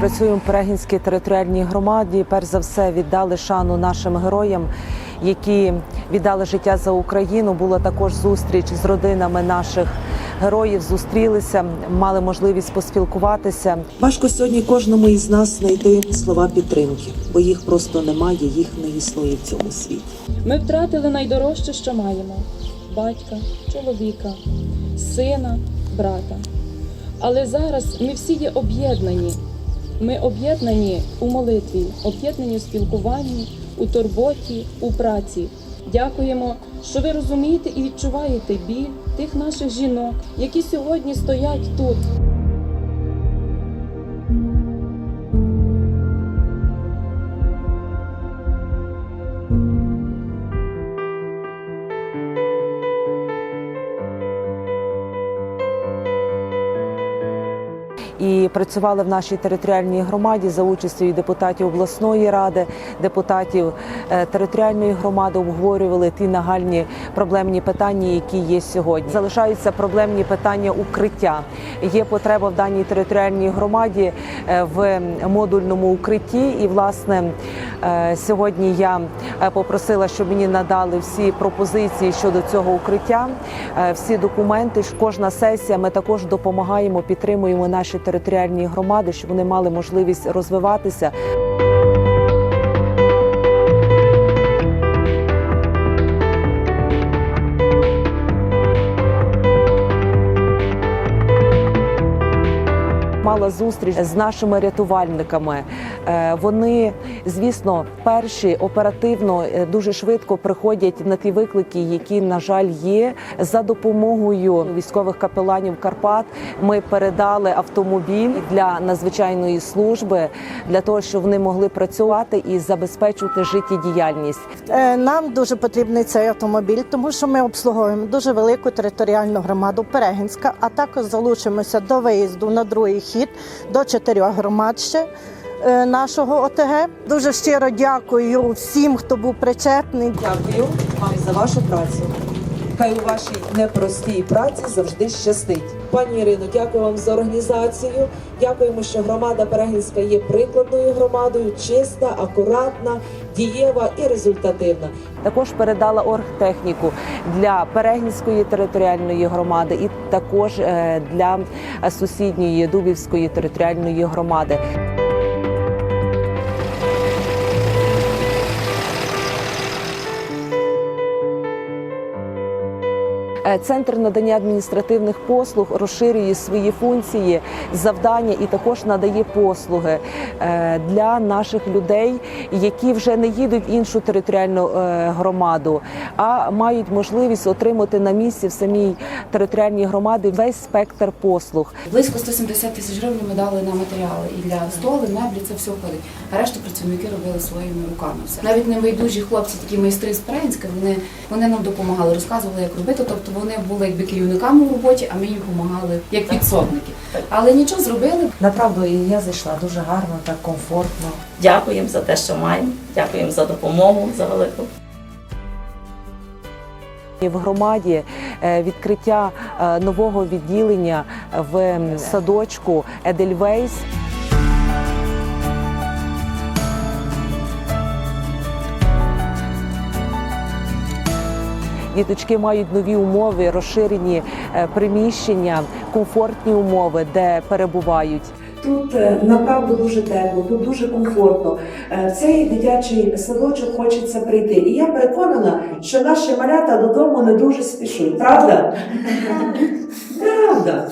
працюємо в Перегінській територіальній громаді. Перш за все віддали шану нашим героям, які віддали життя за Україну. Була також зустріч з родинами наших героїв. Зустрілися, мали можливість поспілкуватися. Важко сьогодні кожному із нас знайти слова підтримки, бо їх просто немає, їх не існує в цьому світі. Ми втратили найдорожче, що маємо: батька, чоловіка, сина, брата. Але зараз ми всі є об'єднані. Ми об'єднані у молитві, об'єднані у спілкуванні, у турботі, у праці. Дякуємо, що ви розумієте і відчуваєте біль тих наших жінок, які сьогодні стоять тут. І працювали в нашій територіальній громаді за участю депутатів обласної ради, депутатів е, територіальної громади обговорювали ті нагальні проблемні питання, які є сьогодні. Залишаються проблемні питання укриття. Є потреба в даній територіальній громаді е, в модульному укритті. І власне сьогодні я е, попросила, щоб мені надали всі пропозиції щодо цього укриття, е, всі документи. Кожна сесія ми також допомагаємо, підтримуємо наші територіальні громади, щоб вони мали можливість розвиватися. Мала зустріч з нашими рятувальниками. Е, Вони, звісно, перші оперативно е, дуже швидко приходять на ті виклики, які на жаль є. За допомогою військових капеланів Карпат ми передали автомобіль для надзвичайної служби для того, щоб вони могли працювати і забезпечувати життєдіяльність. Е, Нам дуже потрібний цей автомобіль, тому що ми обслуговуємо дуже велику територіальну громаду Перегінська, а також залучимося до виїзду на другий хід до чотирьох громад ще е, нашого ОТГ. Дуже щиро дякую всім, хто був причетний. Дякую вам за вашу працю. Хай у вашій непростій праці завжди щастить. Пані Ірино, дякую вам за організацію. Дякуємо, що громада Перегінська є прикладною громадою, чиста, акуратна, дієва і результативна. Також передала оргтехніку для Перегінської територіальної громади і також е, для сусідньої Дубівської територіальної громади. Центр надання адміністративних послуг розширює свої функції, завдання і також надає послуги е, для наших людей, які вже не їдуть в іншу територіальну е, громаду, а мають можливість отримати на місці в самій територіальній громаді весь спектр послуг. Близько 170 тисяч гривень ми дали на матеріали і для столи, меблі це все входить. А решту працівники робили своїми руками. Все навіть небайдужі хлопці, такі майстри з Перенська, вони, вони нам допомагали, розказували, як робити. Тобто вони були якби керівниками у роботі, а ми їм допомагали як підсобники. Але нічого зробили. Направду і я зайшла дуже гарно, так комфортно. Дякуємо за те, що маємо. Дякуємо за допомогу за велику. В громаді е, відкриття е, нового відділення в садочку Едельвейс. Діточки мають нові умови, розширені е, приміщення, комфортні умови, де перебувають. Тут е, направду дуже тепло, тут дуже комфортно. Е, В цей дитячий садочок хочеться прийти. І я переконана, що наші малята додому не дуже спішуть. Правда? Правда.